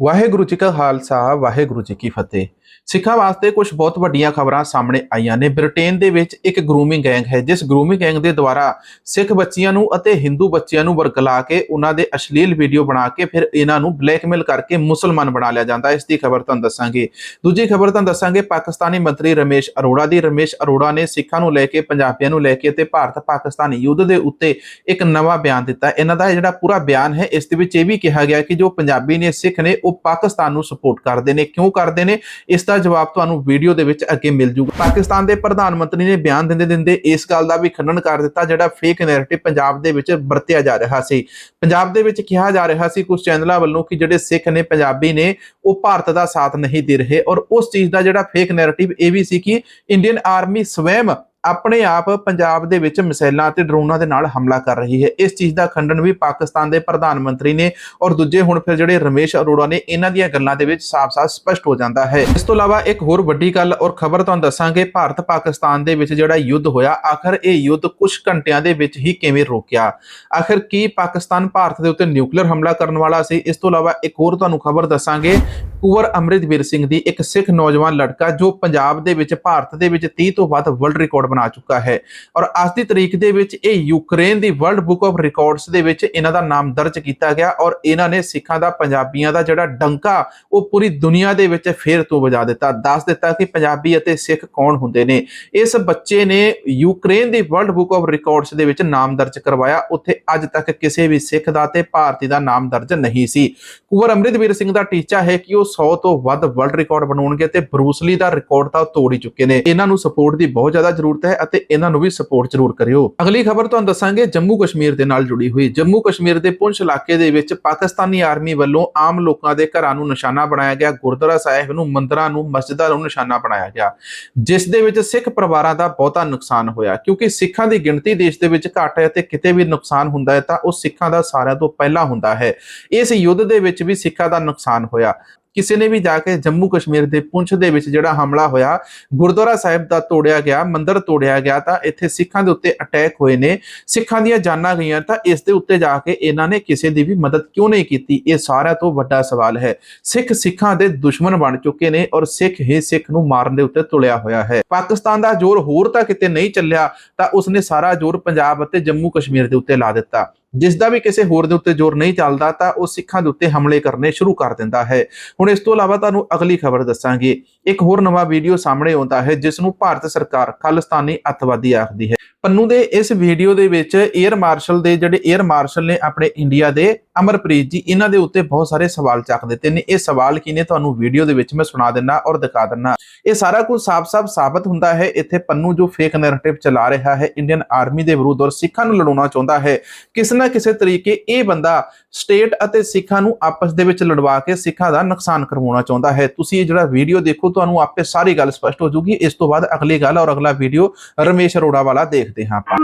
ਵਾਹਿਗੁਰੂ ਜੀ ਕਾ ਖਾਲਸਾ, ਵਾਹਿਗੁਰੂ ਜੀ ਕੀ ਫਤਿਹ। ਸਿੱਖਾਂ ਵਾਸਤੇ ਕੁਝ ਬਹੁਤ ਵੱਡੀਆਂ ਖਬਰਾਂ ਸਾਹਮਣੇ ਆਈਆਂ ਨੇ। ਬ੍ਰਿਟੇਨ ਦੇ ਵਿੱਚ ਇੱਕ ਗਰੂਮਿੰਗ ਗੈਂਗ ਹੈ, ਜਿਸ ਗਰੂਮਿੰਗ ਗੈਂਗ ਦੇ ਦੁਆਰਾ ਸਿੱਖ ਬੱਚੀਆਂ ਨੂੰ ਅਤੇ ਹਿੰਦੂ ਬੱਚਿਆਂ ਨੂੰ ਵਰਗਲਾ ਕੇ ਉਹਨਾਂ ਦੇ ਅਸ਼ਲੀਲ ਵੀਡੀਓ ਬਣਾ ਕੇ ਫਿਰ ਇਹਨਾਂ ਨੂੰ ਬਲੈਕਮੇਲ ਕਰਕੇ ਮੁਸਲਮਾਨ ਬਣਾ ਲਿਆ ਜਾਂਦਾ। ਇਸ ਦੀ ਖਬਰ ਤੁਹਾਨੂੰ ਦੱਸਾਂਗੇ। ਦੂਜੀ ਖਬਰ ਤੁਹਾਨੂੰ ਦੱਸਾਂਗੇ, ਪਾਕਿਸਤਾਨੀ ਮੰਤਰੀ ਰਮੇਸ਼ ਅਰੋੜਾ ਦੀ। ਰਮੇਸ਼ ਅਰੋੜਾ ਨੇ ਸਿੱਖਾਂ ਨੂੰ ਲੈ ਕੇ, ਪੰਜਾਬੀਆਂ ਨੂੰ ਲੈ ਕੇ ਤੇ ਭਾਰਤ ਪਾਕਿਸਤਾਨ ਯੁੱਧ ਦੇ ਉੱਤੇ ਇੱਕ ਨਵਾਂ ਬਿਆਨ ਦਿੱਤਾ। ਇਹਨਾਂ ਦਾ ਜਿਹੜਾ ਪੂਰਾ ਬਿਆਨ ਹੈ, ਇਸ ਦੇ ਵਿੱਚ ਇਹ ਵੀ ਕਿਹਾ ਗਿਆ ਕਿ ਜੋ ਪੰਜਾਬੀ ਨੇ ਸਿੱਖ ਨੇ ਉਹ ਪਾਕਿਸਤਾਨ ਨੂੰ ਸਪੋਰਟ ਕਰਦੇ ਨੇ। ਕਿਉਂ ਕਰਦੇ ਨੇ? ਇਸ ਦਾ ਜਵਾਬ ਤੁਹਾਨੂੰ ਵੀਡੀਓ ਦੇ ਵਿੱਚ ਅੱਗੇ ਮਿਲ ਜੂਗਾ। ਪਾਕਿਸਤਾਨ ਦੇ ਪ੍ਰਧਾਨ ਮੰਤਰੀ ਨੇ ਬਿਆਨ ਦਿੰਦੇ ਦਿੰਦੇ ਇਸ ਗੱਲ ਦਾ ਵੀ ਖੰਡਨ ਕਰ ਦਿੱਤਾ, ਜਿਹੜਾ ਫੇਕ ਨੈਰੇਟਿਵ ਪੰਜਾਬ ਦੇ ਵਿੱਚ ਵਰਤਿਆ ਜਾ ਰਿਹਾ ਸੀ। ਪੰਜਾਬ ਦੇ ਵਿੱਚ ਕਿਹਾ ਜਾ ਰਿਹਾ ਸੀ ਕੁਝ ਚੈਨਲਾਂ ਵੱਲੋਂ ਕਿ ਜਿਹੜੇ ਸਿੱਖ ਨੇ, ਪੰਜਾਬੀ ਨੇ, ਉਹ ਭਾਰਤ ਦਾ ਸਾਥ ਨਹੀਂ ਦੇ ਰਹੇ। ਔਰ ਉਸ ਚੀਜ਼ ਦਾ ਜਿਹੜਾ ਫੇਕ ਨੈਰੇਟਿਵ ਇਹ ਵੀ ਸੀ ਕਿ ਇੰਡੀਅਨ ਆਰਮੀ ਸਵੈਮ ਆਪਣੇ ਆਪ ਪੰਜਾਬ ਦੇ ਵਿੱਚ ਮਿਸਾਈਲਾਂ ਅਤੇ ਡਰੋਨਾਂ ਦੇ ਨਾਲ ਹਮਲਾ ਕਰ ਰਹੀ ਹੈ। ਇਸ ਚੀਜ਼ ਦਾ ਖੰਡਨ ਵੀ ਪਾਕਿਸਤਾਨ ਦੇ ਪ੍ਰਧਾਨ ਮੰਤਰੀ ਨੇ ਔਰ ਦੂਜੇ ਹੁਣ ਫਿਰ ਜਿਹੜੇ ਰਮੇਸ਼ ਅਰੋੜਾ ਨੇ, ਇਹਨਾਂ ਦੀਆਂ ਗੱਲਾਂ ਦੇ ਵਿੱਚ ਸਾਫ਼-ਸਾਫ਼ ਸਪਸ਼ਟ ਹੋ ਜਾਂਦਾ ਹੈ। ਇਸ ਤੋਂ ਇਲਾਵਾ ਇੱਕ ਹੋਰ ਵੱਡੀ ਗੱਲ ਔਰ ਖਬਰ ਤੁਹਾਨੂੰ ਦੱਸਾਂਗੇ, ਭਾਰਤ ਪਾਕਿਸਤਾਨ ਦੇ ਵਿੱਚ ਜਿਹੜਾ ਯੁੱਧ ਹੋਇਆ, ਆਖਰ ਇਹ ਯੁੱਧ ਕੁਝ ਘੰਟਿਆਂ ਦੇ ਵਿੱਚ ਹੀ ਕਿਵੇਂ ਰੋਕਿਆ? ਆਖਰ ਕੀ ਪਾਕਿਸਤਾਨ ਭਾਰਤ ਦੇ ਉੱਤੇ ਨਿਊਕਲੀਅਰ ਹਮਲਾ ਕਰਨ ਵਾਲਾ ਸੀ? ਇਸ ਤੋਂ ਇਲਾਵਾ ਇੱਕ ਹੋਰ ਤੁਹਾਨੂੰ ਖਬਰ ਦੱਸਾਂਗੇ, ਕੁਵਰ ਅੰਮ੍ਰਿਤਵੀਰ ਸਿੰਘ ਦੀ ਇੱਕ ਸਿੱਖ ਨੌਜਵਾਨ ਲੜਕਾ ਜੋ ਪੰਜਾਬ ਦੇ ਵਿੱਚ, ਭਾਰਤ ਦੇ ਵਿੱਚ 30 ਤੋਂ ਵੱਧ ਵਰਲਡ ਰਿਕਾਰਡ ਬਣਾ ਚੁੱਕਾ ਹੈ। ਔਰ ਅੱਜ ਦੀ ਤਰੀਕ ਦੇ ਵਿੱਚ ਇਹ ਯੂਕਰੇਨ ਦੀ ਵਰਲਡ ਬੁੱਕ ਆਫ ਰਿਕਾਰਡਸ ਦੇ ਵਿੱਚ ਇਹਨਾਂ ਦਾ ਨਾਮ ਦਰਜ ਕੀਤਾ ਗਿਆ ਔਰ ਇਹਨਾਂ ਨੇ ਸਿੱਖਾਂ ਦਾ, ਪੰਜਾਬੀਆਂ ਦਾ ਜਿਹੜਾ ਡੰਕਾ, ਉਹ ਪੂਰੀ ਦੁਨੀਆ ਦੇ ਵਿੱਚ ਫੇਰ ਤੋਂ ਵਜਾ ਦਿੱਤਾ। ਦੱਸ ਦਿੱਤਾ ਕਿ ਪੰਜਾਬੀ ਅਤੇ ਸਿੱਖ ਕੌਣ ਹੁੰਦੇ ਨੇ? ਇਸ ਬੱਚੇ ਨੇ ਯੂਕਰੇਨ ਦੀ ਵਰਲਡ ਬੁੱਕ ਆਫ ਰਿਕਾਰਡਸ ਦੇ ਵਿੱਚ ਨਾਮ ਦਰਜ ਕਰਵਾਇਆ। ਉੱਥੇ ਅੱਜ ਤੱਕ ਕਿਸੇ ਵੀ ਸਿੱਖ ਦਾ ਤੇ ਭਾਰਤੀ ਦਾ ਨਾਮ ਦਰਜ ਨਹੀਂ ਸੀ। ਕੁਵਰ ਅੰਮ੍ਰਿਤਵੀਰ ਸਿੰਘ ਦਾ ਟੀਚਾ ਹੈ ਕਿ ਉਹ 100 ਤੋਂ ਵੱਧ ਵਰਲਡ ਰਿਕਾਰਡ ਬਣਾਉਣਗੇ ਤੇ ਬਰੂਸਲੀ ਦਾ ਰਿਕਾਰਡ ਤਾਂ ਉਹ ਤੋੜ ਹੀ ਚੁੱਕੇ ਨੇ। ਇਹਨਾਂ ਨੂੰ ਸਪੋਰਟ ਦੀ ਬਹੁਤ ਜ਼ਿਆਦਾ ਜ਼ਰੂਰਤ ਹੈ ਅਤੇ ਇਹਨਾਂ ਨੂੰ ਵੀ ਸਪੋਰਟ ਜ਼ਰੂਰ ਕਰਿਓ। ਅਗਲੀ ਖਬਰ ਤੁਹਾਨੂੰ ਦੱਸਾਂਗੇ, ਜੰਮੂ ਕਸ਼ਮੀਰ ਦੇ ਨਾਲ ਜੁੜੀ ਹੋਈ। ਜੰਮੂ ਕਸ਼ਮੀਰ ਦੇ ਪੁੰਛ ਇਲਾਕੇ ਦੇ ਵਿੱਚ ਪਾਕਿਸਤਾਨੀ ਆਰਮੀ ਵੱਲੋਂ ਆਮ ਲੋਕਾਂ ਦੇ ਘਰਾਂ ਨੂੰ ਨਿਸ਼ਾਨਾ ਬਣਾਇਆ ਗਿਆ। ਗੁਰਦੁਆਰਾ ਸਾਹਿਬ ਨੂੰ, ਮੰਦਰਾਂ ਨੂੰ, ਮਸਜਿਦਾਂ ਨੂੰ ਨਿਸ਼ਾਨਾ ਬਣਾਇਆ ਗਿਆ, ਜਿਸ ਦੇ ਵਿੱਚ ਸਿੱਖ ਪਰਿਵਾਰਾਂ ਦਾ ਬਹੁਤਾ ਨੁਕਸਾਨ ਹੋਇਆ। ਕਿਉਂਕਿ ਸਿੱਖਾਂ ਦੀ ਗਿਣਤੀ ਦੇਸ਼ ਦੇ ਵਿੱਚ ਘੱਟ ਹੈ ਤੇ ਕਿਤੇ ਵੀ ਨੁਕਸਾਨ ਹੁੰਦਾ ਹੈ ਤਾਂ ਉਹ ਸਿੱਖਾਂ ਦਾ ਸਾਰਿਆਂ ਤੋਂ ਪਹਿਲਾਂ ਹੁੰਦਾ ਹੈ। ਇਸ ਯੁੱਧ ਦੇ ਵਿੱਚ ਵੀ ਸਿੱਖਾਂ ਦਾ ਨੁਕਸਾਨ ਹੋਇਆ। ਕਿਸੇ ਨੇ ਵੀ ਜਾ ਕੇ ਜੰਮੂ ਕਸ਼ਮੀਰ ਦੇ ਪੁੰਛ ਦੇ ਵਿੱਚ ਜਿਹੜਾ ਹਮਲਾ ਹੋਇਆ, ਗੁਰਦੁਆਰਾ ਸਾਹਿਬ ਦਾ ਤੋੜਿਆ ਗਿਆ, ਮੰਦਿਰ ਤੋੜਿਆ ਗਿਆ, ਤਾਂ ਇੱਥੇ ਸਿੱਖਾਂ ਦੇ ਉੱਤੇ ਅਟੈਕ ਹੋਏ ਨੇ। ਸਿੱਖਾਂ ਦੀਆਂ ਜਾਨਾਂ ਗਈਆਂ, ਤਾਂ ਇਸ ਦੇ ਉੱਤੇ ਜਾ ਕੇ ਇਹਨਾਂ ਨੇ ਕਿਸੇ ਦੀ ਵੀ ਮਦਦ ਕਿਉਂ ਨਹੀਂ ਕੀਤੀ? ਇਹ ਸਾਰਿਆਂ ਤੋਂ ਵੱਡਾ ਸਵਾਲ ਹੈ। ਸਿੱਖ ਸਿੱਖਾਂ ਦੇ ਦੁਸ਼ਮਣ ਬਣ ਚੁੱਕੇ ਨੇ ਔਰ ਸਿੱਖ ਹੀ ਸਿੱਖ ਨੂੰ ਮਾਰਨ ਦੇ ਉੱਤੇ ਤੁਲਿਆ ਹੋਇਆ ਹੈ। ਪਾਕਿਸਤਾਨ ਦਾ ਜ਼ੋਰ ਹੋਰ ਤਾਂ ਕਿਤੇ ਨਹੀਂ ਚੱਲਿਆ, ਤਾਂ ਉਸਨੇ ਸਾਰਾ ਜ਼ੋਰ ਪੰਜਾਬ ਅਤੇ ਜੰਮੂ ਕਸ਼ਮੀਰ ਦੇ ਉੱਤੇ ਲਾ ਦਿੱਤਾ। ਜਿਸ ਦਾ ਵੀ ਕਿਸੇ ਹੋਰ ਦੇ ਉੱਤੇ ਜ਼ੋਰ ਨਹੀਂ ਚੱਲਦਾ, ਤਾਂ ਉਹ ਸਿੱਖਾਂ ਦੇ ਉੱਤੇ ਹਮਲੇ ਕਰਨੇ ਸ਼ੁਰੂ ਕਰ ਦਿੰਦਾ ਹੈ। ਹੁਣ ਇਸ ਤੋਂ ਇਲਾਵਾ ਤੁਹਾਨੂੰ ਅਗਲੀ ਖਬਰ ਦੱਸਾਂਗੇ। ਇੱਕ ਹੋਰ ਨਵਾਂ ਵੀਡੀਓ ਸਾਹਮਣੇ ਆਉਂਦਾ ਹੈ, ਜਿਸ ਨੂੰ ਭਾਰਤ ਸਰਕਾਰ ਖਾਲਿਸਤਾਨੀ ਅੱਤਵਾਦੀ ਆਖਦੀ ਹੈ। ਪੰਨੂ ਦੇ ਇਸ ਵੀਡੀਓ ਦੇ ਵਿੱਚ 에ਅਰ ਮਾਰਸ਼ਲ ਦੇ ਜਿਹੜੇ 에ਅਰ ਮਾਰਸ਼ਲ ਨੇ ਆਪਣੇ ਇੰਡੀਆ ਦੇ ਅਮਰਪ੍ਰੀਤ ਜੀ, ਇਹਨਾਂ ਦੇ ਉੱਤੇ ਬਹੁਤ ਸਾਰੇ ਸਵਾਲ ਚੱਕ ਦਿੱਤੇ ਨੇ। ਇਹ ਸਵਾਲ ਕੀ ਨੇ? ਤੁਹਾਨੂੰ ਵੀਡੀਓ ਦੇ ਵਿੱਚ ਮੈਂ ਸੁਣਾ ਦਿੰਨਾ ਔਰ ਦਿਖਾ ਦਿੰਨਾ। ਇਹ ਸਾਰਾ ਕੁਝ ਸਾਫ਼-ਸਾਫ਼ ਸਾਬਤ ਹੁੰਦਾ ਹੈ। ਇੱਥੇ ਪੰਨੂ ਜੋ ਫੇਕ ਨੈਰੇਟਿਵ ਚਲਾ ਰਿਹਾ ਹੈ ਇੰਡੀਅਨ ਆਰਮੀ ਦੇ ਵਿਰੁੱਧ ਔਰ ਸਿੱਖਾਂ ਨੂੰ ਲੜਾਉਣਾ ਚਾਹੁੰਦਾ ਹੈ। ਕਿਸ ਨਾ ਕਿਸੇ ਤਰੀਕੇ ਇਹ ਬੰਦਾ ਸਟੇਟ ਅਤੇ ਸਿੱਖਾਂ ਨੂੰ ਆਪਸ ਦੇ ਵਿੱਚ ਲੜਵਾ ਕੇ ਸਿੱਖਾਂ ਦਾ ਨੁਕਸਾਨ ਕਰਵਾਉਣਾ ਚਾਹੁੰਦਾ ਹੈ। ਤੁਸੀਂ ਇਹ ਜਿਹੜਾ ਵੀਡੀਓ ਦੇਖੋ, ਤੁਹਾਨੂੰ ਆਪੇ ਸਾਰੀ ਗੱਲ ਸਪਸ਼ਟ ਹੋ ਜੂਗੀ ਇਸ ਤੋਂ ਬਾਅਦ ਅਗਲੀ ਗੱਲ ਔਰ ਅਗਲਾ ਵੀਡੀਓ ਰਮੇਸ਼ ਅਰੋੜਾ ਵਾਲਾ ਦੇਖਦੇ ਹਾਂ ਆਪਾਂ।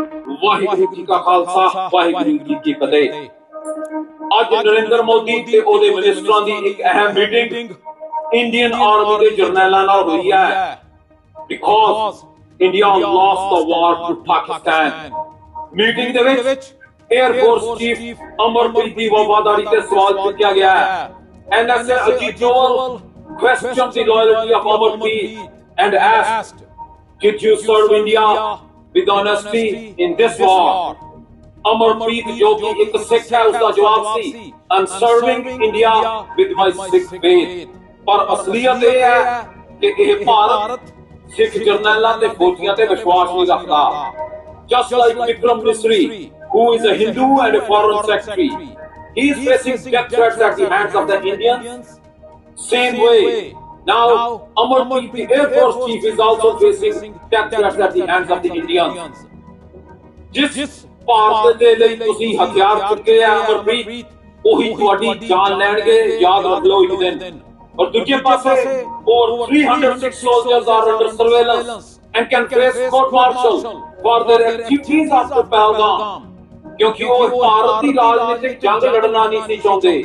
ਵਾਹਿਗੁਰੂ ਜੀ ਕਾ ਖਾਲਸਾ, ਵਾਹਿਗੁਰੂ ਜੀ ਕੀ ਫਤਿਹ। ਅੱਜ ਨਰਿੰਦਰ ਮੋਦੀ ਤੇ ਉਹਦੇ ਮਿਨਿਸਟਰਾਂ ਦੀ ਇੱਕ ਅਹਿਮ ਮੀਟਿੰਗ ਇੰਡੀਅਨ ਆਰਮੀ ਦੇ ਜਰਨੈਲਾਂ ਨਾਲ ਹੋਈ ਹੈ। Because India lost the war to Pakistan meeting ਦੇ ਵਿੱਚ 에ਅਰ ਫੋਰਸ ਚੀਫ ਅਮਰਪ੍ਰੀਤ ਦੀ ਵਫਾਦਾਰੀ ਤੇ ਸਵਾਲ ਚੁੱਕਿਆ ਗਿਆ ਹੈ NSA Ajit Doval questioned the loyalty of Amarpreet and asked, Did you serve India with honesty in this war? Amarpreet ਜੋ ਕਿ ਇੱਕ ਸਿੱਖ ਹੈ ਉਸ ਦਾ ਜਵਾਬ ਸੀ I'm serving India with my Sikh faith ਪਰ ਅਸਲੀਅਤ ਇਹ ਹੈ ਕਿ ਇਹ ਭਾਰਤ ਸਿੱਖ ਜਰਨੈਲਾਂ ਤੇ ਫੌਜੀਆਂ ਤੇ ਵਿਸ਼ਵਾਸ ਨਹੀਂ ਰੱਖਦਾ just like Vikram Misri who is a Hindu and a foreign secretary he is facing death threats at the hands of the Indians same way now Amarpreet the Air Force Chief is also facing death threats at the hands of the Indians ਜਿਸ ਭਾਰਤ ਦੇ ਲਈ ਤੁਸੀਂ ਹਥਿਆਰ ਚੁੱਕੇ ਆ ਅਮਰਪ੍ਰੀਤ ਉਹੀ ਤੁਹਾਡੀ ਜਾਨ ਲੈਣਗੇ ਯਾਦ ਰੱਖ ਲਓ ਇਹ ਦਿਨ ਔਰ ਦੂਜੇ ਪਾਸੇ ਹੋਰ 306 soldiers are under surveillance and can face court martial for their activities after Pahalgam ਕਿਉਂਕਿ ਉਹ ਭਾਰਤ ਦੀ ਰਾਜਨੀਤਿਕ ਜੰਗ ਲੜਨਾ ਨਹੀਂ ਸੀ ਚਾਹੁੰਦੇ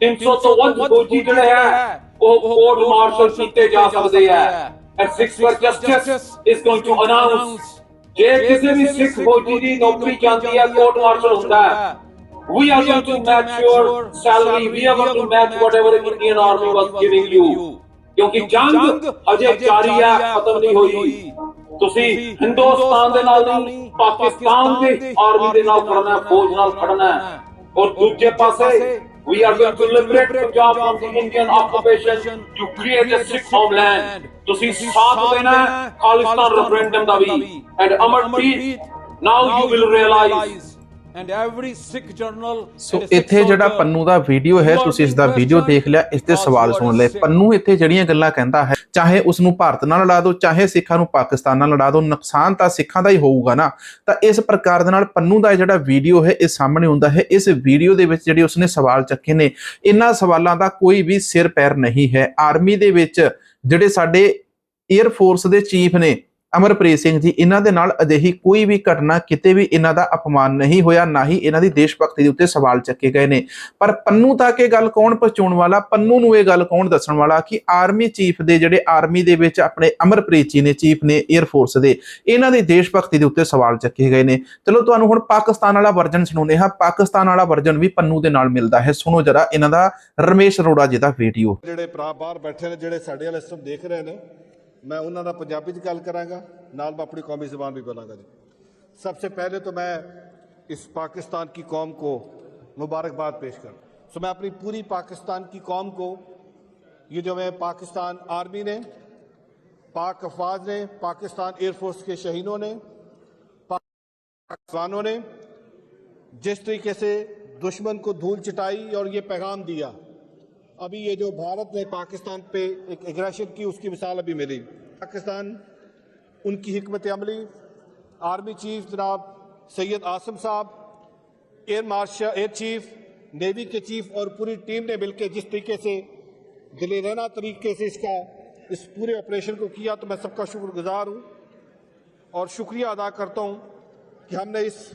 300 ਤੋਂ ਵੱਧ ਫੌਜੀ ਜਿਹੜੇ ਹੈ ਉਹ ਕੋਰਟ ਮਾਰਸ਼ਲ ਕੀਤੇ ਜਾ ਸਕਦੇ ਹੈ and six for justice is going to announce ਜੇ ਕਿਸੇ ਵੀ ਸਿੱਖ ਫੌਜੀ ਦੀ ਨੌਕਰੀ ਜਾਂਦੀ ਹੈ ਕੋਰਟ ਮਾਰਸ਼ਲ ਹੁੰਦਾ ਹੈ We are going to match your salary. We are going to match whatever Indian Army was giving you. ਕਿਉਂਕਿ ਜੰਗ ਅਜੇ ਜਾਰੀ ਹੈ ਖਤਮ ਨਹੀਂ ਹੋਈ ਤੁਸੀਂ ਹਿੰਦੁਸਤਾਨ ਦੇ ਨਾਲ ਨਹੀਂ ਪਾਕਿਸਤਾਨ ਦੇ ਆਰਮੀ ਦੇ ਨਾਲ ਖੜਨਾ ਹੈ ਫੌਜ ਨਾਲ ਖੜਨਾ ਹੈ ਔਰ ਦੂਜੇ ਪਾਸੇ we are going to liberate Punjab from the Indian occupation to create a Sikh homeland ਤੁਸੀਂ ਸਾਥ ਦੇਣਾ ਖਾਲਿਸਤਾਨ ਰੈਫਰੈਂਡਮ ਦਾ ਵੀ and Amarpreet now you will realize so ਇੱਥੇ ਜਿਹੜਾ ਪੰਨੂ ਦਾ ਵੀਡੀਓ ਹੈ ਤੁਸੀਂ ਇਸ ਦਾ ਵੀਡੀਓ ਦੇਖ ਲਿਆ ਇਸ ਤੇ ਸਵਾਲ ਸੁਣ ਲਏ। ਪੰਨੂ ਇੱਥੇ ਜਿਹੜੀਆਂ ਗੱਲਾਂ ਕਹਿੰਦਾ ਹੈ ਚਾਹੇ ਉਸ ਨੂੰ ਭਾਰਤ ਨਾਲ ਲੜਾ ਦਿਓ ਚਾਹੇ ਸਿੱਖਾਂ ਨੂੰ ਪਾਕਿਸਤਾਨ ਨਾਲ ਲੜਾ ਦਿਓ ਨੁਕਸਾਨ ਤਾਂ ਸਿੱਖਾਂ ਦਾ ਹੀ ਹੋਊਗਾ ਨਾ। ਤਾਂ ਇਸ ਪ੍ਰਕਾਰ ਦੇ ਨਾਲ ਪੰਨੂ ਦਾ ਜਿਹੜਾ ਵੀਡੀਓ ਹੈ ਇਹ ਸਾਹਮਣੇ ਹੁੰਦਾ ਹੈ। ਇਸ ਵੀਡੀਓ ਦੇ ਵਿੱਚ ਜਿਹੜੇ ਉਸਨੇ ਸਵਾਲ ਚੱਕੇ ਨੇ ਇਹਨਾਂ ਸਵਾਲਾਂ ਦਾ ਕੋਈ ਵੀ ਸਿਰ ਪੈਰ ਨਹੀਂ ਹੈ। ਆਰਮੀ ਦੇ ਵਿੱਚ ਜਿਹੜੇ ਸਾਡੇ 에ਅਰ ਫੋਰਸ ਦੇ ਚੀਫ ਨੇ ਅਮਰਪ੍ਰੀਤ ਸਿੰਘ ਜੀ, ਇਹਨਾਂ ਦੇ ਨਾਲ ਅਜਿਹੀ ਕੋਈ ਵੀ ਘਟਨਾ, ਕਿਤੇ ਵੀ ਇਹਨਾਂ ਦਾ ਅਪਮਾਨ ਨਹੀਂ ਹੋਇਆ, ਨਾ ਹੀ ਇਹਨਾਂ ਦੀ ਦੇਸ਼ ਭਗਤੀ ਦੇ ਉੱਤੇ ਸਵਾਲ ਚੱਕੇ ਗਏ ਨੇ। ਪਰ ਪੰਨੂ ਤੱਕ ਇਹ ਗੱਲ ਕੌਣ ਪਹੁੰਚਾਉਣ ਵਾਲਾ? ਪੰਨੂ ਨੂੰ ਇਹ ਗੱਲ ਕੌਣ ਦੱਸਣ ਵਾਲਾ? ਕਿ ਆਰਮੀ ਚੀਫ ਦੇ ਜਿਹੜੇ ਆਰਮੀ ਦੇ ਵਿੱਚ ਆਪਣੇ ਅਮਰਪ੍ਰੀਤ ਜੀ ਨੇ, ਚੀਫ ਨੇ 에ਅਰ ਫੋਰਸ ਦੇ, ਇਹਨਾਂ ਦੀ ਦੇਸ਼ ਭਗਤੀ ਦੇ ਉੱਤੇ ਸਵਾਲ ਚੱਕੇ ਗਏ ਨੇ। ਚਲੋ, ਤੁਹਾਨੂੰ ਹੁਣ ਪਾਕਿਸਤਾਨ ਵਾਲਾ ਵਰਜਨ ਸੁਣਾਉਂਦੇ ਹਾਂ। ਪਾਕਿਸਤਾਨ ਵਾਲਾ ਵਰਜਨ ਵੀ ਪੰਨੂ ਦੇ ਨਾਲ ਮਿਲਦਾ ਹੈ। ਸੁਣੋ ਜਰਾ ਇਹਨਾਂ ਦਾ ਰਮੇਸ਼ ਅਰੋੜਾ ਜੀ ਦਾ ਵੀਡੀਓ ਜਿਹੜੇ ਭਰਾ ਬਾਹਰ ਬੈਠੇ ਨੇ, ਜਿਹੜੇ ਸਾਡੇ ਵਾਲੇ ਸਿਸਟਮ ਦੇਖ ਰਹੇ ਨੇ میں انہوں نے پنجابی کی گل کرا گا، نال میں اپنی قومی زبان بھی بولاں گا جی۔ سب سے پہلے تو میں اس پاکستان کی قوم کو مبارکباد پیش کر سو میں اپنی پوری پاکستان کی قوم کو، یہ جو میں پاکستان آرمی نے، پاک افواج نے، پاکستان ایئر فورس کے شہینوں نے پاکستانوں نے جس طریقے سے دشمن کو دھول چٹائی اور یہ پیغام دیا۔ ابھی یہ جو بھارت نے پاکستان پہ ایک ایگریشن کی، اس کی مثال ابھی ملی۔ پاکستان ان کی حکمت عملی، آرمی چیف جناب سید آسم صاحب، air marshal, air chief, navy کے چیف اور پوری ٹیم نے مل کے جس طریقے سے دلیرانہ طریقے سے اس کا، اس پورے آپریشن کو کیا تو میں سب کا شکر گزار ہوں۔ اور شکریہ ادا کرتا ہوں کہ ہم نے اس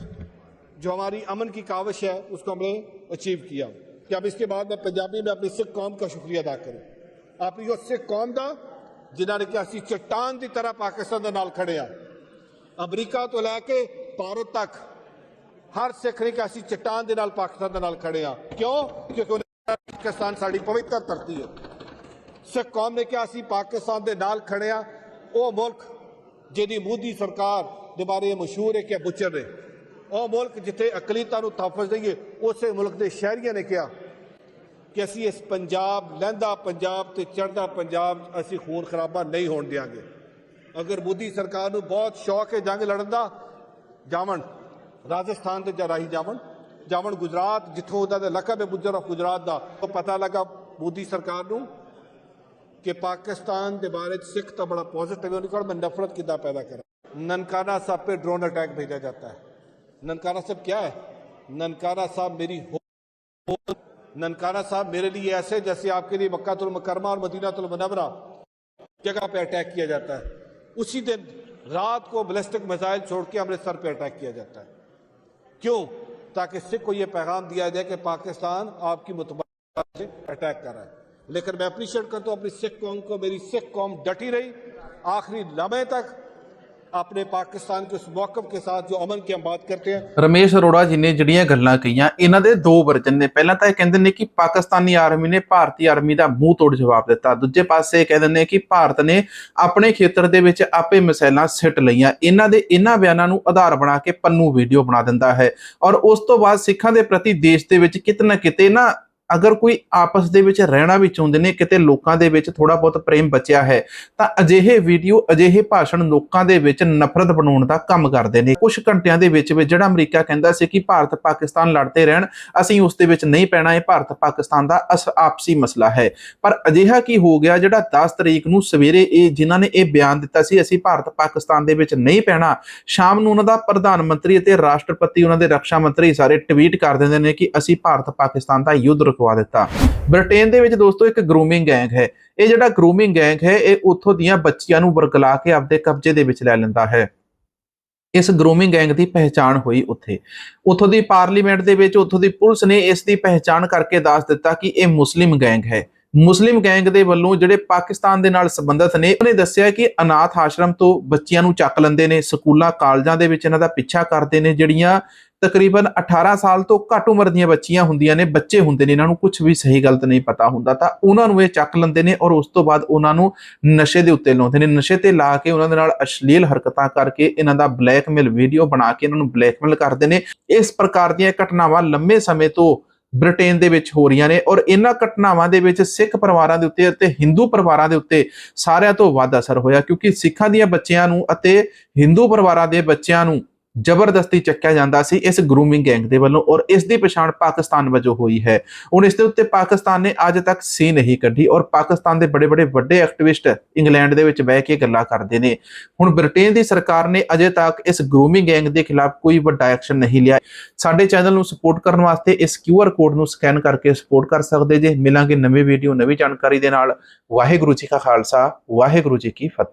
جو ہماری امن کی کاوش ہے، اس کو ہم نے اچیو کیا۔ ਕਿ ਆਪ ਇਸਕੇ ਬਾਅਦ ਮੈਂ ਪੰਜਾਬੀ, ਮੈਂ ਆਪਣੀ ਸਿੱਖ ਕੌਮ ਦਾ ਸ਼ੁਕਰੀਆ ਅਦਾ ਕਰੂੰ। ਆਪਣੀ ਉਹ ਸਿੱਖ ਕੌਮ ਦਾ, ਜਿਨ੍ਹਾਂ ਨੇ ਕਿ ਅਸੀਂ ਚਟਾਨ ਦੀ ਤਰ੍ਹਾਂ ਪਾਕਿਸਤਾਨ ਦੇ ਨਾਲ ਖੜੇ ਆ ਅਮਰੀਕਾ ਤੋਂ ਲੈ ਕੇ ਭਾਰਤ ਤੱਕ, ਹਰ ਸਿੱਖ ਨੇ ਕਿ ਅਸੀਂ ਚਟਾਨ ਦੇ ਨਾਲ ਪਾਕਿਸਤਾਨ ਦੇ ਨਾਲ ਖੜੇ ਆ ਕਿਉਂ? ਕਿਉਂਕਿ ਪਾਕਿਸਤਾਨ ਸਾਡੀ ਪਵਿੱਤਰ ਧਰਤੀ ਹੈ। ਸਿੱਖ ਕੌਮ ਨੇ ਕਿ ਅਸੀਂ ਪਾਕਿਸਤਾਨ ਦੇ ਨਾਲ ਖੜੇ ਆ ਉਹ ਮੁਲਕ ਜਿਹਦੀ ਮੋਦੀ ਸਰਕਾਰ ਦੇ ਬਾਰੇ ਮਸ਼ਹੂਰ ਹੈ ਕਿ ਬੁੱਚਰ ਨੇ। او ملک جیتے تحفظ دیں گے اسے ملک دے شہریوں نے کیا کہ اسی اس پنجاب لیندہ پنجاب تے چردہ پنجاب اسی خون خرابہ نہیں ہون دیاں گے اگر مودی سرکار نو بہت شوق ہے جانگے لڑن کا جمن راجسٹھان یا راہی جامن جامن گجرات جتھو دا دے لکب ہے گجر آف گجرات کا پتا لگا مود ناکستان کے بارے میں سکھ تو بڑا پوزیٹو ہے میں نفرت کتا پیدا کر ننکانہ سب پہ ڈرون اٹیک بھیجا جاتا ہے ننکارا صاحب کیا ہے؟ ننکارا صاحب میری ہو ننکارا صاحب میرے لیے ایسے جیسے آپ کے لیے مکہ المکرمہ اور مدینہ المنورہ جگہ پہ اٹیک کیا جاتا ہے۔ اسی دن رات کو بلسٹک میزائل چھوڑ کے امرتسر پہ اٹیک کیا جاتا ہے۔ کیوں؟ تاکہ سکھ کو یہ پیغام دیا جائے کہ پاکستان آپ کی متبادل سے اٹیک کر رہا ہے۔ لیکن میں اپریشیٹ کرتا ہوں، اپنی سکھ قوم کو، میری سکھ قوم ڈٹی رہی۔ آخری لمحے تک अपने पाकिस्तान के उस मौकफ के साथ जो अमन की हम बात करते हैं ਰਮੇਸ਼ ਅਰੋੜਾ ਜੀ ਨੇ ਜਿਹੜੀਆਂ ਗੱਲਾਂ ਕਹੀਆਂ ਇਹਨਾਂ ਦੇ ਦੋ ਵਰਜਨ ਨੇ ਪਹਿਲਾਂ ਤਾਂ ਇਹ ਕਹਿੰਦੇ ਨੇ ਕਿ ਪਾਕਿਸਤਾਨੀ ਆਰਮੀ ਨੇ ਭਾਰਤੀ ਆਰਮੀ ਦਾ ਮੂੰਹ ਤੋੜ ਜਵਾਬ ਦਿੱਤਾ ਦੂਜੇ ਪਾਸੇ ਇਹ ਕਹਿੰਦੇ ਨੇ ਕਿ ਭਾਰਤ ਨੇ ਆਪਣੇ ਖੇਤਰ ਦੇ ਵਿੱਚ ਆਪੇ ਮਿਸਾਈਲਾਂ ਸਿੱਟ ਲਈਆਂ ਇਹਨਾਂ ਦੇ ਇਹਨਾਂ ਬਿਆਨਾਂ ਨੂੰ ਆਧਾਰ ਬਣਾ ਕੇ ਪੰਨੂ ਵੀਡੀਓ ਬਣਾ ਦਿੰਦਾ ਹੈ ਔਰ ਉਸ ਤੋਂ ਬਾਅਦ ਸਿੱਖਾਂ ਦੇ ਪ੍ਰਤੀ ਦੇਸ਼ ਦੇ ਵਿੱਚ ਕਿਤੇ ਨਾ ਕਿਤੇ ਨਾ ਅਗਰ ਕੋਈ ਆਪਸ ਦੇ ਵਿੱਚ ਰਹਿਣਾ ਵੀ ਚਾਹੁੰਦੇ ਨੇ, ਕਿਤੇ ਲੋਕਾਂ ਦੇ ਵਿੱਚ ਥੋੜਾ ਬਹੁਤ ਪ੍ਰੇਮ ਬਚਿਆ ਹੈ, ਤਾਂ ਅਜਿਹੇ ਵੀਡੀਓ ਅਜਿਹੇ ਭਾਸ਼ਣ ਲੋਕਾਂ ਦੇ ਵਿੱਚ ਨਫ਼ਰਤ ਬਣਾਉਣ ਦਾ ਕੰਮ ਕਰਦੇ ਨੇ। ਕੁਝ ਘੰਟਿਆਂ ਦੇ ਵਿੱਚ ਵਿੱਚ ਜਿਹੜਾ ਅਮਰੀਕਾ ਕਹਿੰਦਾ ਸੀ ਕਿ ਭਾਰਤ ਪਾਕਿਸਤਾਨ ਲੜਦੇ ਰਹਿਣ, ਅਸੀਂ ਉਸ ਦੇ ਵਿੱਚ ਨਹੀਂ ਪੈਣਾ, ਇਹ ਭਾਰਤ ਪਾਕਿਸਤਾਨ ਦਾ ਅਸ, ਆਪਸੀ ਮਸਲਾ ਹੈ। ਪਰ ਅਜਿਹਾ ਕੀ ਹੋ ਗਿਆ, ਜਿਹੜਾ 10 ਤਰੀਕ ਨੂੰ ਸਵੇਰੇ ਇਹ ਜਿਨ੍ਹਾਂ ਨੇ ਇਹ ਬਿਆਨ ਦਿੱਤਾ ਸੀ, ਅਸੀਂ ਭਾਰਤ ਪਾਕਿਸਤਾਨ ਦੇ ਵਿੱਚ ਨਹੀਂ ਪੈਣਾ, ਸ਼ਾਮ ਨੂੰ ਉਹਨਾਂ ਦਾ ਪ੍ਰਧਾਨ ਮੰਤਰੀ ਅਤੇ ਰਾਸ਼ਟਰਪਤੀ, ਉਹਨਾਂ ਦੇ ਰੱਖਿਆ ਮੰਤਰੀ ਸਾਰੇ ਟਵੀਟ ਕਰ ਦਿੰਦੇ ਨੇ ਕਿ ਅਸੀਂ ਭਾਰਤ ਪਾਕਿਸਤਾਨ ਦਾ ਯੁੱਧ ਰੁਕਵਾ ਦਿੱਤਾ। ਬ੍ਰਿਟੇਨ ਦੇ ਵਿੱਚ ਦੋਸਤੋ ਇੱਕ ਗਰੂਮਿੰਗ ਗੈਂਗ ਹੈ। ਇਹ ਜਿਹੜਾ ਗਰੂਮਿੰਗ ਗੈਂਗ ਹੈ, ਇਹ ਉੱਥੋਂ ਦੀਆਂ ਬੱਚੀਆਂ ਨੂੰ ਵਰਗਲਾ ਕੇ ਆਪਦੇ ਕਬਜ਼ੇ ਦੇ ਵਿੱਚ ਲੈ ਲੈਂਦਾ ਹੈ। ਇਸ ਗਰੂਮਿੰਗ ਗੈਂਗ ਦੀ ਪਹਿਚਾਣ ਹੋਈ ਉੱਥੇ। ਉੱਥੋਂ ਦੀ ਪਾਰਲੀਮੈਂਟ ਦੇ ਵਿੱਚ ਉੱਥੋਂ ਦੀ ਪੁਲਿਸ ਨੇ ਇਸ ਦੀ ਪਹਿਚਾਣ ਕਰਕੇ ਦੱਸ ਦਿੱਤਾ ਕਿ ਇਹ ਮੁਸਲਿਮ ਗੈਂਗ ਹੈ। ਮੁਸਲਿਮ ਗੈਂਗ ਦੇ ਵੱਲੋਂ ਜਿਹੜੇ ਪਾਕਿਸਤਾਨ ਦੇ ਨਾਲ ਸੰਬੰਧਿਤ ਨੇ, ਉਹਨੇ ਦੱਸਿਆ ਕਿ ਅਨਾਥ ਆਸ਼ਰਮ ਤੋਂ ਬੱਚਿਆਂ ਨੂੰ ਚੱਕ ਲੈਂਦੇ ਨੇ, ਸਕੂਲਾਂ, ਕਾਲਜਾਂ ਦੇ ਵਿੱਚ ਇਹਨਾਂ ਦਾ ਪਿੱਛਾ ਕਰਦੇ ਨੇ, ਜਿਹੜੀਆਂ ਤਕਰੀਬਨ 18 ਸਾਲ ਤੋਂ ਘੱਟ ਉਮਰ ਦੀਆਂ ਬੱਚੀਆਂ ਹੁੰਦੀਆਂ ਨੇ, ਬੱਚੇ ਹੁੰਦੇ ਨੇ, ਇਹਨਾਂ ਨੂੰ ਕੁਝ ਵੀ ਸਹੀ ਗਲਤ ਨਹੀਂ ਪਤਾ ਹੁੰਦਾ, ਤਾਂ ਉਹਨਾਂ ਨੂੰ ਇਹ ਚੱਕ ਲੈਂਦੇ ਨੇ ਔਰ ਉਸ ਤੋਂ ਬਾਅਦ ਉਹਨਾਂ ਨੂੰ ਨਸ਼ੇ ਦੇ ਉੱਤੇ ਲਾਉਂਦੇ ਨੇ, ਨਸ਼ੇ ਤੇ ਲਾ ਕੇ ਉਹਨਾਂ ਦੇ ਨਾਲ ਅਸ਼ਲੀਲ ਹਰਕਤਾਂ ਕਰਕੇ ਇਹਨਾਂ ਦਾ ਬਲੈਕਮੇਲ ਵੀਡੀਓ ਬਣਾ ਕੇ ਇਹਨਾਂ ਨੂੰ ਬਲੈਕਮੇਲ ਕਰਦੇ ਨੇ। ਇਸ ਪ੍ਰਕਾਰ ਦੀਆਂ ਘਟਨਾਵਾਂ ਲੰਮੇ ਸਮੇਂ ਤੋਂ ਬ੍ਰਿਟੇਨ ਦੇ ਵਿੱਚ ਹੋ ਰਹੀਆਂ ਨੇ ਔਰ ਇਹਨਾਂ ਘਟਨਾਵਾਂ ਦੇ ਵਿੱਚ ਸਿੱਖ ਪਰਿਵਾਰਾਂ ਦੇ ਉੱਤੇ ਅਤੇ ਹਿੰਦੂ ਪਰਿਵਾਰਾਂ ਦੇ ਉੱਤੇ ਸਾਰਿਆਂ ਤੋਂ ਵੱਧ ਅਸਰ ਹੋਇਆ ਕਿਉਂਕਿ ਸਿੱਖਾਂ ਦੀਆਂ ਬੱਚਿਆਂ ਨੂੰ ਅਤੇ ਹਿੰਦੂ ਪਰਿਵਾਰਾਂ ਦੇ ਬੱਚਿਆਂ ਨੂੰ ਜ਼ਬਰਦਸਤੀ ਚੱਕਿਆ ਜਾਂਦਾ ਸੀ ਇਸ ਗਰੂਮਿੰਗ ਗੈਂਗ ਦੇ ਵੱਲੋਂ ਔਰ ਇਸ ਦੀ ਪਛਾਣ ਪਾਕਿਸਤਾਨ ਵਜੋਂ ਹੋਈ ਹੈ। ਹੁਣ ਇਸ ਦੇ ਉੱਤੇ ਪਾਕਿਸਤਾਨ ਨੇ ਅੱਜ ਤੱਕ ਸੀ ਨਹੀਂ ਕੱਢੀ ਔਰ ਪਾਕਿਸਤਾਨ ਦੇ ਬੜੇ ਬੜੇ ਵੱਡੇ ਐਕਟਿਵਿਸਟ ਇੰਗਲੈਂਡ ਦੇ ਵਿੱਚ ਬਹਿ ਕੇ ਗੱਲਾਂ ਕਰਦੇ ਨੇ। ਹੁਣ ਬ੍ਰਿਟੇਨ ਦੀ ਸਰਕਾਰ ਨੇ ਅਜੇ ਤੱਕ ਇਸ ਗਰੂਮਿੰਗ ਗੈਂਗ ਦੇ ਖਿਲਾਫ ਕੋਈ ਵੱਡਾ ਐਕਸ਼ਨ ਨਹੀਂ ਲਿਆ। ਸਾਡੇ ਚੈਨਲ ਨੂੰ ਸਪੋਰਟ ਕਰਨ ਵਾਸਤੇ ਇਸ QR ਕੋਡ ਨੂੰ ਸਕੈਨ ਕਰਕੇ ਸਪੋਰਟ ਕਰ ਸਕਦੇ ਜੇ। ਮਿਲਾਂਗੇ ਨਵੀਂ ਵੀਡੀਓ ਨਵੀਂ ਜਾਣਕਾਰੀ ਦੇ ਨਾਲ। ਵਾਹਿਗੁਰੂ ਜੀ ਕਾ ਖਾਲਸਾ, ਵਾਹਿਗੁਰੂ ਜੀ ਕੀ ਫਤਿਹ।